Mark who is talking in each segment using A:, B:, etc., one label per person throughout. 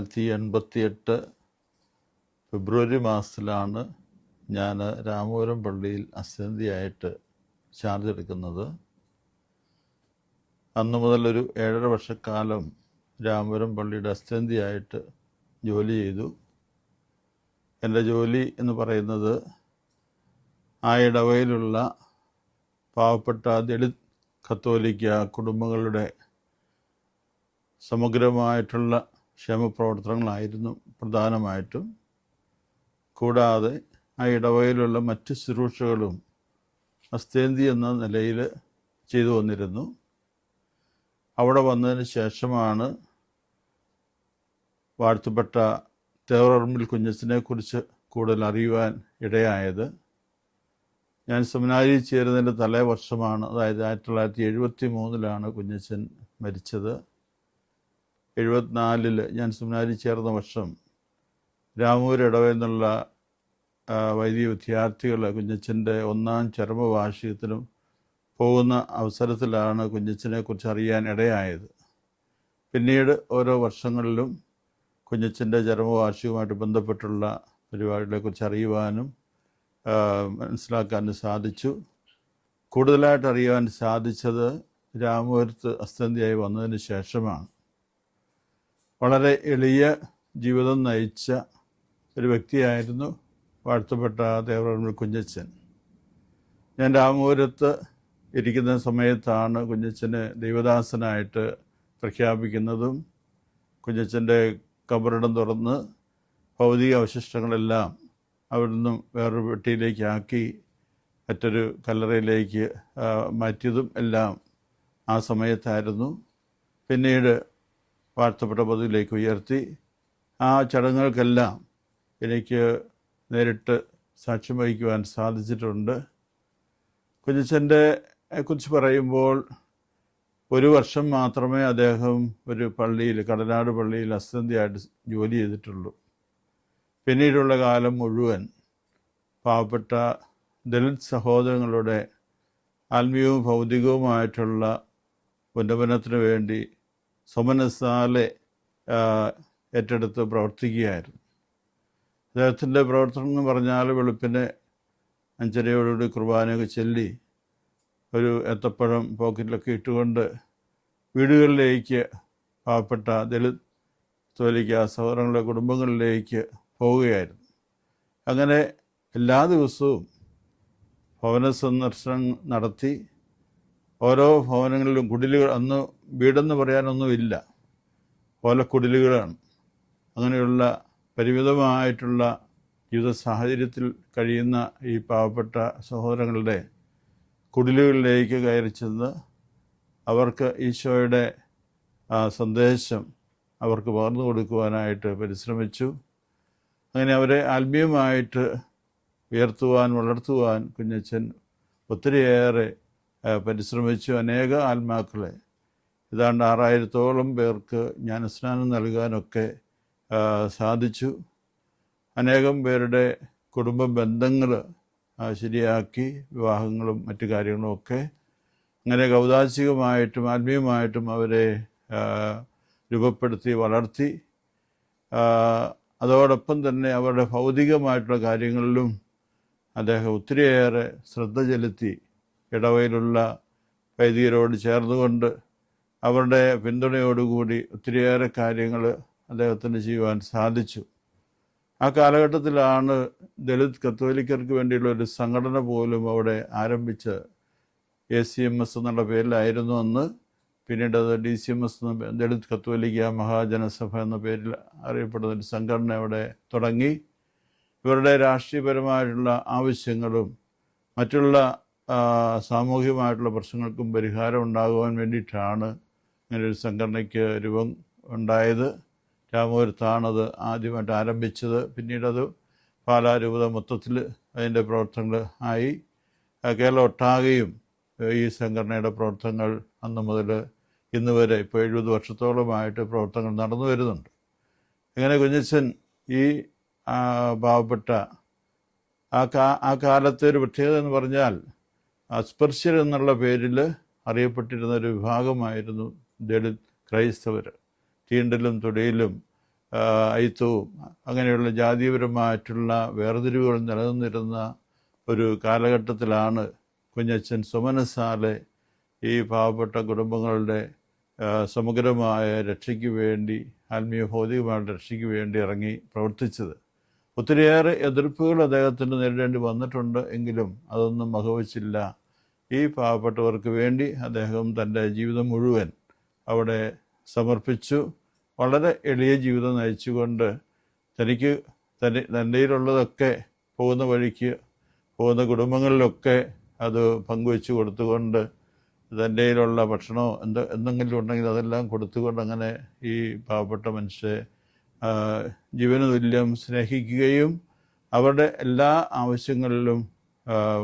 A: തൊള്ളായിരത്തി എൺപത്തി എട്ട് ഫെബ്രുവരി മാസത്തിലാണ് ഞാൻ രാമപുരം പള്ളിയിൽ അസന്ധിയായിട്ട് ചാർജ് എടുക്കുന്നത്. അന്ന് മുതലൊരു ഏഴര വർഷക്കാലം രാമപുരം പള്ളിയുടെ അസ്ഥന്തിയായിട്ട് ജോലി ചെയ്തു. എന്റെ ജോലി എന്ന് പറയുന്നത് ആ ഇടവയിലുള്ള പാവപ്പെട്ട ദളിത് കത്തോലിക്ക കുടുംബങ്ങളുടെ സമഗ്രമായിട്ടുള്ള ക്ഷേമപ്രവർത്തനങ്ങളായിരുന്നു പ്രധാനമായിട്ടും. കൂടാതെ ആ ഇടവയിലുള്ള മറ്റ് ശുശ്രൂഷകളും അസ്തേന്തി എന്ന നിലയിൽ ചെയ്തു വന്നിരുന്നു. അവിടെ വന്നതിന് ശേഷമാണ് വാഴ്ത്തപ്പെട്ട തേവറമ്മിൽ കുഞ്ഞച്ചനെ കുറിച്ച് കൂടുതൽ അറിയുവാൻ ഇടയായത്. ഞാൻ സെമിനാരിൽ ചേരുന്നതിന്റെ തലേ വർഷമാണ്. അതായത് ആയിരത്തി തൊള്ളായിരത്തി എഴുപത്തി മൂന്നിലാണ് കുഞ്ഞച്ചൻ മരിച്ചത്. എഴുപത്തിനാലിൽ ഞാൻ സെമിനാരിൽ ചേർന്ന വർഷം രാമൂർ ഇടവയിൽ നിന്നുള്ള വൈദിക വിദ്യാർത്ഥികൾ കുഞ്ഞച്ചന്റെ ഒന്നാം ചരമവാർഷികത്തിനും പോകുന്ന അവസരത്തിലാണ് കുഞ്ഞച്ചനെ കുറിച്ച് അറിയാൻ ഇടയായത്. പിന്നീട് ഓരോ വർഷങ്ങളിലും കുഞ്ഞച്ചന്റെ ചരമവാർഷികവുമായിട്ട് ബന്ധപ്പെട്ടുള്ള പരിപാടികളെക്കുറിച്ച് അറിയുവാനും മനസ്സിലാക്കാനും സാധിച്ചു. കൂടുതലായിട്ട് അറിയുവാൻ സാധിച്ചത് രാമപുരത്ത് അസ്ഥന്തിയായി വന്നതിന് ശേഷമാണ്. വളരെ എളിയ ജീവിതം നയിച്ച ഒരു വ്യക്തിയായിരുന്നു വാഴ്ത്തപ്പെട്ട ദേവറമ്മ കുഞ്ഞച്ചൻ. ഞാൻ രാമപുരത്ത് ഇരിക്കുന്ന സമയത്താണ് കുഞ്ഞച്ചനെ ദൈവദാസനായിട്ട് പ്രഖ്യാപിക്കുന്നതും കുഞ്ഞച്ചന്റെ കബറിടം തുറന്ന് ഭൗതിക അവശിഷ്ടങ്ങളെല്ലാം അവിടെ നിന്നും വേറൊരു പെട്ടിയിലേക്ക് ആക്കി മറ്റൊരു കല്ലറയിലേക്ക് മാറ്റിയതും എല്ലാം ആ സമയത്തായിരുന്നു. പിന്നീട് വാഴ്ത്തപ്പെട്ട പദവിയിലേക്ക് ഉയർത്തി. ആ ചടങ്ങുകൾക്കെല്ലാം എനിക്ക് നേരിട്ട് സാക്ഷ്യം വഹിക്കുവാൻ സാധിച്ചിട്ടുണ്ട്. കുഞ്ഞച്ചന്റെ കുറിച്ച് പറയുമ്പോൾ ഒരു വർഷം മാത്രമേ അദ്ദേഹം ഒരു പള്ളിയിൽ കടനാട് പള്ളിയിൽ അസന്ധിയായിട്ട് ജോലി ചെയ്തിട്ടുള്ളൂ. പിന്നീടുള്ള കാലം മുഴുവൻ പാവപ്പെട്ട ദളിത് സഹോദരങ്ങളുടെ ആത്മീയവും ഭൗതികവുമായിട്ടുള്ള ഉന്നമനത്തിന് വേണ്ടി സമനസാലെ ഏറ്റെടുത്ത് പ്രവർത്തിക്കുകയായിരുന്നു. അദ്ദേഹത്തിന്റെ പ്രവർത്തനം എന്ന് പറഞ്ഞാൽ വെളുപ്പിന് അഞ്ചരയോടുകൂടി കുർബാനയൊക്കെ ചൊല്ലി ഒരു ഏത്തപ്പഴം പോക്കറ്റിലൊക്കെ ഇട്ടുകൊണ്ട് വീടുകളിലേക്ക് പാവപ്പെട്ട ദളിത് തോലിക്ക സഹോദരങ്ങളുടെ കുടുംബങ്ങളിലേക്ക് പോവുകയായിരുന്നു. അങ്ങനെ എല്ലാ ദിവസവും ഭവന സന്ദർശനം നടത്തി ഓരോ ഭവനങ്ങളിലും കുടിലുകൾ അന്ന് വീടെന്ന് പറയാനൊന്നുമില്ല. ഓലക്കുടലുകളാണ്. അങ്ങനെയുള്ള പരിമിതമായിട്ടുള്ള ജീവിത സാഹചര്യത്തിൽ കഴിയുന്ന ഈ പാവപ്പെട്ട സഹോദരങ്ങളുടെ കുടിലുകളിലേക്ക് കയറി ചെന്ന് അവർക്ക് ഈശോയുടെ സന്ദേശം അവർക്ക് പകർന്നു കൊടുക്കുവാനായിട്ട് പരിശ്രമിച്ചു. അങ്ങനെ അവരെ ആത്മീയമായിട്ട് ഉയർത്തുവാൻ വളർത്തുവാൻ കുഞ്ഞച്ചൻ ഒത്തിരിയേറെ പരിശ്രമിച്ചു. അനേക ആത്മാക്കളെ ഏതാണ്ട് ആറായിരത്തോളം പേർക്ക് ജ്ഞാനസ്നാനം നൽകാനൊക്കെ സാധിച്ചു. അനേകം പേരുടെ കുടുംബ ബന്ധങ്ങൾ ശരിയാക്കി. വിവാഹങ്ങളും മറ്റു കാര്യങ്ങളും ഒക്കെ അങ്ങനെ കൗതാശികമായിട്ടും ആത്മീയമായിട്ടും അവരെ രൂപപ്പെടുത്തി വളർത്തി. അതോടൊപ്പം തന്നെ അവരുടെ ഭൗതികമായിട്ടുള്ള കാര്യങ്ങളിലും അദ്ദേഹം ഒത്തിരിയേറെ ശ്രദ്ധ ചെലുത്തി. ഇടവയിലുള്ള വൈദികരോട് ചേർന്നുകൊണ്ട് അവരുടെ പിന്തുണയോടുകൂടി ഒത്തിരിയേറെ കാര്യങ്ങൾ അദ്ദേഹത്തിന് ചെയ്യുവാൻ സാധിച്ചു. ആ കാലഘട്ടത്തിലാണ് ദളിത് കത്തോലിക്കർക്ക് വേണ്ടിയുള്ള ഒരു സംഘടന പോലും അവിടെ ആരംഭിച്ച് എ സി എം എസ് എന്നുള്ള പേരിലായിരുന്നു അന്ന്. പിന്നീട് അത് ഡി സി എം എസ് എന്ന ദളിത് കത്തോലിക്ക മഹാജനസഭ എന്ന പേരിൽ അറിയപ്പെടുന്ന ഒരു സംഘടന അവിടെ തുടങ്ങി. ഇവരുടെ രാഷ്ട്രീയപരമായിട്ടുള്ള ആവശ്യങ്ങളും മറ്റുള്ള സാമൂഹികമായിട്ടുള്ള പ്രശ്നങ്ങൾക്കും പരിഹാരം ഉണ്ടാകുവാൻ വേണ്ടിയിട്ടാണ് ഇങ്ങനെ ഒരു സംഘടനയ്ക്ക് രൂപം ഉണ്ടായത്. രാമപുരത്താണത് ആദ്യമായിട്ട് ആരംഭിച്ചത്. പിന്നീടത് പാലാരൂപത മൊത്തത്തിൽ അതിന്റെ പ്രവർത്തനങ്ങൾ ആയി. കേരളം ഒട്ടാകെയും ഈ സംഘടനയുടെ പ്രവർത്തനങ്ങൾ അന്ന് മുതൽ ഇന്ന് വരെ ഇപ്പോൾ എഴുപത് വർഷത്തോളമായിട്ട് പ്രവർത്തനങ്ങൾ നടന്നു വരുന്നുണ്ട്. ഇങ്ങനെ കുഞ്ഞച്ചൻ ഈ പാവപ്പെട്ട ആ കാ ആ കാലത്തെ ഒരു പ്രത്യേകത എന്ന് പറഞ്ഞാൽ അസ്പർശ്യർ എന്നുള്ള പേരിൽ അറിയപ്പെട്ടിരുന്ന ഒരു വിഭാഗമായിരുന്നു ദളിത് ക്രൈസ്തവർ തീണ്ടലും തൊടിയിലും അയിത്തവും അങ്ങനെയുള്ള ജാതീയപരമായിട്ടുള്ള വേർതിരിവുകൾ നിലനിന്നിരുന്ന ഒരു കാലഘട്ടത്തിലാണ് കുഞ്ഞച്ചൻ സുമനസാലെ ഈ പാവപ്പെട്ട കുടുംബങ്ങളുടെ സമഗ്രമായ രക്ഷയ്ക്ക് വേണ്ടി ആത്മീയ ഭൗതികമായ രക്ഷയ്ക്ക് വേണ്ടി ഇറങ്ങി പ്രവർത്തിച്ചത്. ഒത്തിരിയേറെ എതിർപ്പുകൾ അദ്ദേഹത്തിന് നേരിടേണ്ടി വന്നിട്ടുണ്ട് എങ്കിലും അതൊന്നും മകവച്ചില്ല ഈ പാവപ്പെട്ടവർക്ക് വേണ്ടി അദ്ദേഹം തന്റെ ജീവിതം മുഴുവൻ അവിടെ സമർപ്പിച്ചു. വളരെ എളിയ ജീവിതം നയിച്ചുകൊണ്ട് തനിക്ക് തന്റെ തന്റെയിലുള്ളതൊക്കെ പോകുന്ന വഴിക്ക് പോകുന്ന കുടുംബങ്ങളിലൊക്കെ അത് പങ്കുവെച്ച് കൊടുത്തുകൊണ്ട് തന്റെ കയ്യിലുള്ള ഭക്ഷണമോ എന്ത് എന്തെങ്കിലും ഉണ്ടെങ്കിൽ അതെല്ലാം കൊടുത്തുകൊണ്ട് അങ്ങനെ ഈ പാവപ്പെട്ട മനുഷ്യരെ ജീവന തുല്യം സ്നേഹിക്കുകയും അവരുടെ എല്ലാ ആവശ്യങ്ങളിലും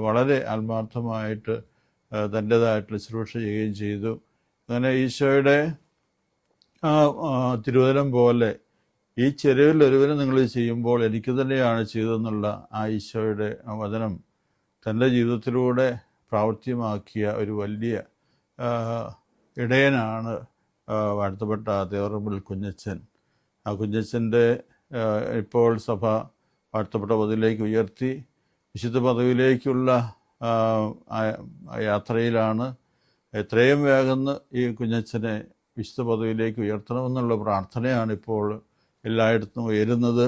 A: വളരെ ആത്മാർത്ഥമായിട്ട് തന്റേതായിട്ടുള്ള ശുശ്രൂഷ ചെയ്യുകയും ചെയ്തു. അങ്ങനെ ഈശോയുടെ ആ തിരുവനന്തപുരം പോലെ ഈ ചെരുവിൽ ഒരുവന് നിങ്ങൾ ചെയ്യുമ്പോൾ എനിക്ക് തന്നെയാണ് ചെയ്തതെന്നുള്ള ആ ഈശോയുടെ വചനം തന്റെ ജീവിതത്തിലൂടെ പ്രാവർത്തികമാക്കിയ ഒരു വലിയ ഇടയനാണ് വാഴ്ത്തപ്പെട്ട ദേവറമ്പിൽ കുഞ്ഞച്ചൻ. ആ കുഞ്ഞച്ചന്റെ ഇപ്പോൾ സഭ വാഴ്ത്തപ്പെട്ട പദവിയിലേക്ക് ഉയർത്തി വിശുദ്ധ പദവിയിലേക്കുള്ള യാത്രയിലാണ് എത്രയും വേഗം ഈ കുഞ്ഞച്ചനെ വിശുദ്ധ പദവിയിലേക്ക് ഉയർത്തണമെന്നുള്ള പ്രാർത്ഥനയാണ് ഇപ്പോൾ എല്ലായിടത്തും ഉയരുന്നത്.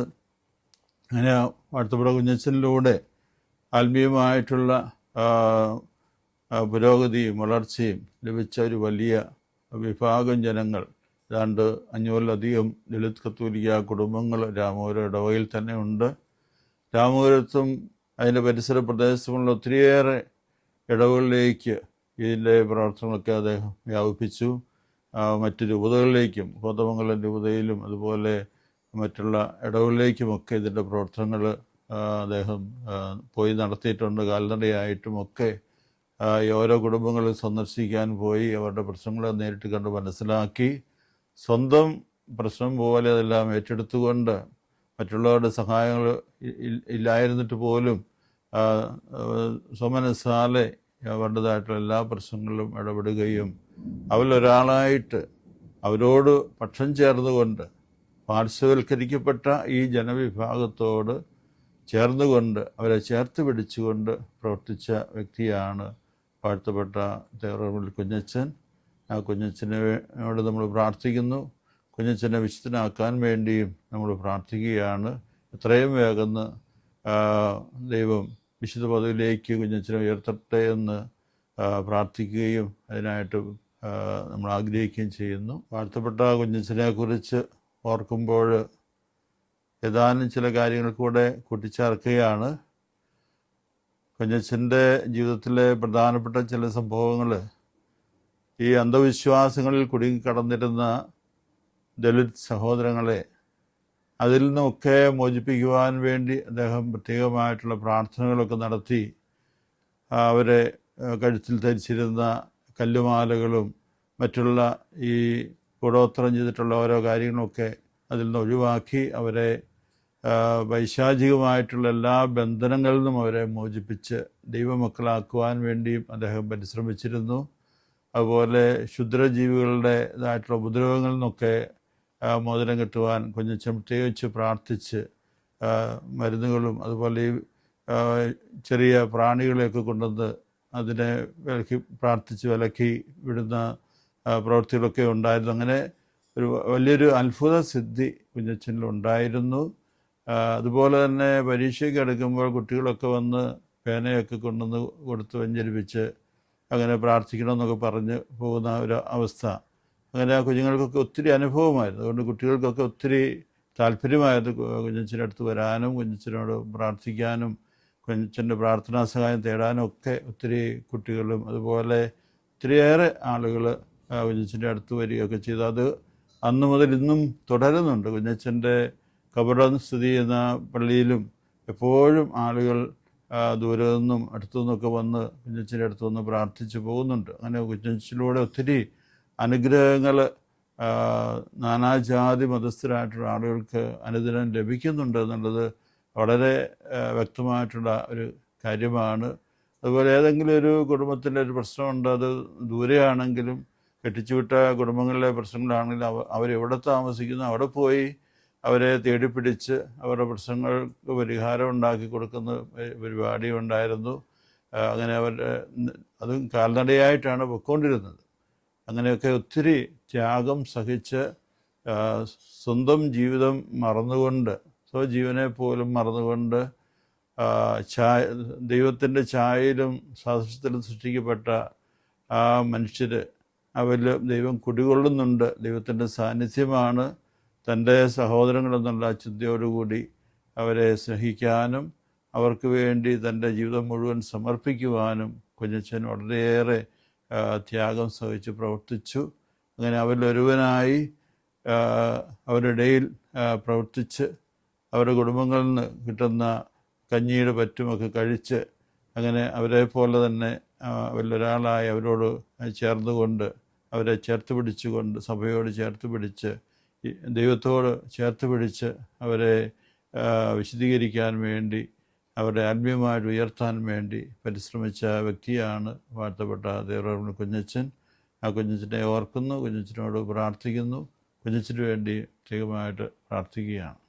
A: അങ്ങനെ വാഴ്ത്തപ്പുഴ കുഞ്ഞച്ചനിലൂടെ ആത്മീയമായിട്ടുള്ള പുരോഗതിയും വളർച്ചയും ലഭിച്ച ഒരു വലിയ വിഭാഗം ജനങ്ങൾ. ഏതാണ്ട് അഞ്ഞൂറിലധികം ദളിത് കത്തോലിക്ക കുടുംബങ്ങൾ രാമപുരം ഇടവകയിൽ തന്നെ ഉണ്ട്. രാമപുരത്തും അതിന്റെ പരിസര പ്രദേശത്തുമുള്ള ഒത്തിരിയേറെ ഇടവുകളിലേക്ക് ഇതിന്റെ പ്രവർത്തനങ്ങളൊക്കെ അദ്ദേഹം വ്യാപിപ്പിച്ചു. മറ്റു രൂപതകളിലേക്കും കോതമംഗലം രൂപതയിലും അതുപോലെ മറ്റുള്ള ഇടവുകളിലേക്കുമൊക്കെ ഇതിന്റെ പ്രവർത്തനങ്ങൾ അദ്ദേഹം പോയി നടത്തിയിട്ടുണ്ട്. കാൽനടയായിട്ടുമൊക്കെ ഈ ഓരോ കുടുംബങ്ങളിൽ സന്ദർശിക്കാൻ പോയി അവരുടെ പ്രശ്നങ്ങളെ നേരിട്ട് കണ്ട് മനസ്സിലാക്കി. സ്വന്തം പ്രശ്നം പോലെ അതെല്ലാം ഏറ്റെടുത്തുകൊണ്ട് മറ്റുള്ളവരുടെ സഹായങ്ങൾ ഇല്ലായിരുന്നിട്ട് പോലും സ്വമനസാലെ അവരുടേതായിട്ടുള്ള എല്ലാ പ്രശ്നങ്ങളിലും ഇടപെടുകയും അവരിലൊരാളായിട്ട് അവരോട് പക്ഷം ചേർന്നുകൊണ്ട് പാർശ്വവൽക്കരിക്കപ്പെട്ട ഈ ജനവിഭാഗത്തോട് ചേർന്നുകൊണ്ട് അവരെ ചേർത്ത് പിടിച്ചുകൊണ്ട് പ്രവർത്തിച്ച വ്യക്തിയാണ് വാഴ്ത്തപ്പെട്ട തേറമിൽ കുഞ്ഞച്ചൻ. ആ കുഞ്ഞച്ചനോട് നമ്മൾ പ്രാർത്ഥിക്കുന്നു. കുഞ്ഞച്ചനെ വിശുദ്ധനാക്കാൻ വേണ്ടിയും നമ്മൾ പ്രാർത്ഥിക്കുകയാണ്. എത്രയും വേഗം ദൈവം വിശുദ്ധ പദവിയിലേക്ക് കുഞ്ഞച്ചനെ ഉയർത്തട്ടെ എന്ന് പ്രാർത്ഥിക്കുകയും അതിനായിട്ട് നമ്മൾ ആഗ്രഹിക്കുകയും ചെയ്യുന്നു. വാഴ്ത്തപ്പെട്ട കുഞ്ഞച്ചനെക്കുറിച്ച് ഓർക്കുമ്പോൾ ഏതാനും ചില കാര്യങ്ങൾ കൂടെ കൂട്ടിച്ചേർക്കുകയാണ്. കുഞ്ഞച്ചന്റെ ജീവിതത്തിലെ പ്രധാനപ്പെട്ട ചില സംഭവങ്ങൾ. ഈ അന്ധവിശ്വാസങ്ങളിൽ കുടുങ്ങിക്കടന്നിരുന്ന ദളിത് സഹോദരങ്ങളെ അതിൽ നിന്നൊക്കെ മോചിപ്പിക്കുവാൻ വേണ്ടി അദ്ദേഹം പ്രത്യേകമായിട്ടുള്ള പ്രാർത്ഥനകളൊക്കെ നടത്തി അവരെ കഴുത്തിൽ ധരിച്ചിരുന്ന കല്ലുമാലകളും മറ്റുള്ള ഈ കൂടോത്രം ചെയ്തിട്ടുള്ള ഓരോ കാര്യങ്ങളൊക്കെ അതിൽ നിന്ന് ഒഴിവാക്കി അവരെ വൈശാചികമായിട്ടുള്ള എല്ലാ ബന്ധനങ്ങളിൽ നിന്നും അവരെ മോചിപ്പിച്ച് ദൈവമക്കളാക്കുവാൻ വേണ്ടിയും അദ്ദേഹം പരിശ്രമിച്ചിരുന്നു. അതുപോലെ ക്ഷുദ്രജീവികളുടെ ഇതായിട്ടുള്ള ഉപദ്രവങ്ങളിൽ നിന്നൊക്കെ മോചനം കിട്ടുവാൻ കുഞ്ഞച്ചൻ പ്രത്യേകിച്ച് പ്രാർത്ഥിച്ച് മരുന്നുകളും അതുപോലെ ഈ ചെറിയ പ്രാണികളെയൊക്കെ കൊണ്ടുവന്ന് അതിനെ വിലക്കി പ്രാർത്ഥിച്ച് വിലക്കി വിടുന്ന പ്രവൃത്തികളൊക്കെ ഉണ്ടായിരുന്നു. അങ്ങനെ ഒരു വലിയൊരു അത്ഭുത സിദ്ധി കുഞ്ഞച്ചനിലുണ്ടായിരുന്നു അതുപോലെ തന്നെ പരീക്ഷയ്ക്ക് എടുക്കുമ്പോൾ കുട്ടികളൊക്കെ വന്ന് പേനയൊക്കെ കൊണ്ടുവന്ന് കൊടുത്ത് വെഞ്ചരിപ്പിച്ച് അങ്ങനെ പ്രാർത്ഥിക്കണമെന്നൊക്കെ പറഞ്ഞ് പോകുന്ന ഒരു അവസ്ഥ. അങ്ങനെ ആ കുഞ്ഞുങ്ങൾക്കൊക്കെ ഒത്തിരി അനുഭവമായിരുന്നു. അതുകൊണ്ട് കുട്ടികൾക്കൊക്കെ ഒത്തിരി താല്പര്യമായത് കുഞ്ഞച്ചന്റെ അടുത്ത് വരാനും കുഞ്ഞച്ചനോട് പ്രാർത്ഥിക്കാനും കുഞ്ഞച്ചന്റെ പ്രാർത്ഥനാ സഹായം തേടാനും ഒക്കെ ഒത്തിരി കുട്ടികളും അതുപോലെ ഒത്തിരിയേറെ ആളുകൾ കുഞ്ഞച്ചന്റെ അടുത്ത് വരികയൊക്കെ ചെയ്തു. അത് അന്ന് മുതൽ ഇന്നും തുടരുന്നുണ്ട്. കുഞ്ഞച്ചന്റെ കബറം സ്ഥിതി ചെയ്യുന്ന പള്ളിയിലും എപ്പോഴും ആളുകൾ ദൂരെ നിന്നും അടുത്തു നിന്നൊക്കെ വന്ന് കുഞ്ഞച്ചന്റെ അടുത്ത് വന്ന് പ്രാർത്ഥിച്ച് പോകുന്നുണ്ട്. അങ്ങനെ കുഞ്ഞച്ചിലൂടെ ഒത്തിരി അനുഗ്രഹങ്ങൾ നാനാജാതി മതസ്ഥരായിട്ടുള്ള ആളുകൾക്ക് അനുദിനം ലഭിക്കുന്നുണ്ട് എന്നുള്ളത് വളരെ വ്യക്തമായിട്ടുള്ള ഒരു കാര്യമാണ്. അതുപോലെ ഏതെങ്കിലും ഒരു കുടുംബത്തിന്റെ ഒരു പ്രശ്നമുണ്ട് അത് ദൂരെയാണെങ്കിലും കെട്ടിച്ചുവിട്ട കുടുംബങ്ങളിലെ പ്രശ്നങ്ങളാണെങ്കിലും അവ അവരെവിടെ താമസിക്കുന്നു അവിടെ പോയി അവരെ തേടിപ്പിടിച്ച് അവരുടെ പ്രശ്നങ്ങൾക്ക് പരിഹാരം ഉണ്ടാക്കി കൊടുക്കുന്ന പരിപാടി ഉണ്ടായിരുന്നു. അങ്ങനെ അവരുടെ അതും കാൽനടയായിട്ടാണ് പൊയ്ക്കൊണ്ടിരുന്നത് അങ്ങനെയൊക്കെ ഒത്തിരി ത്യാഗം സഹിച്ച് സ്വന്തം ജീവിതം മറന്നുകൊണ്ട് സ്വജീവനെ പോലും മറന്നുകൊണ്ട് ചായ ദൈവത്തിന്റെ ഛായയിലും സാദൃശ്യത്തിലും സൃഷ്ടിക്കപ്പെട്ട ആ മനുഷ്യർ അവരിൽ ദൈവം കുടികൊള്ളുന്നുണ്ട്. ദൈവത്തിന്റെ സാന്നിധ്യമാണ് തന്റെ സഹോദരങ്ങളെന്നുള്ള ചിന്തയോടുകൂടി അവരെ സ്നേഹിക്കാനും അവർക്ക് വേണ്ടി തന്റെ ജീവിതം മുഴുവൻ സമർപ്പിക്കുവാനും കുഞ്ഞച്ചൻ വളരെയേറെ ത്യാഗം സഹിച്ച് പ്രവർത്തിച്ചു. അങ്ങനെ അവരിലൊരുവനായി അവരിടയിൽ പ്രവർത്തിച്ച് അവരുടെ കുടുംബങ്ങളിൽ നിന്ന് കിട്ടുന്ന കഞ്ഞിയുടെ പറ്റുമൊക്കെ കഴിച്ച് അങ്ങനെ അവരെ പോലെ തന്നെ അവരിലൊരാളായി അവരോട് ചേർന്നുകൊണ്ട് അവരെ ചേർത്ത് പിടിച്ചുകൊണ്ട് സഭയോട് ചേർത്ത് പിടിച്ച് ദൈവത്തോട് ചേർത്ത് പിടിച്ച് അവരെ വിശദീകരിക്കാൻ വേണ്ടി അവരെ ആത്മീയമായിട്ട് ഉയർത്താൻ വേണ്ടി പരിശ്രമിച്ച വ്യക്തിയാണ് വാഴ്ത്തപ്പെട്ട ദേവറ കുഞ്ഞച്ചൻ. ആ കുഞ്ഞച്ചനെ ഓർക്കുന്നു കുഞ്ഞച്ചനോട് പ്രാർത്ഥിക്കുന്നു കുഞ്ഞച്ചന് വേണ്ടി പ്രത്യേകമായിട്ട് പ്രാർത്ഥിക്കുകയാണ്.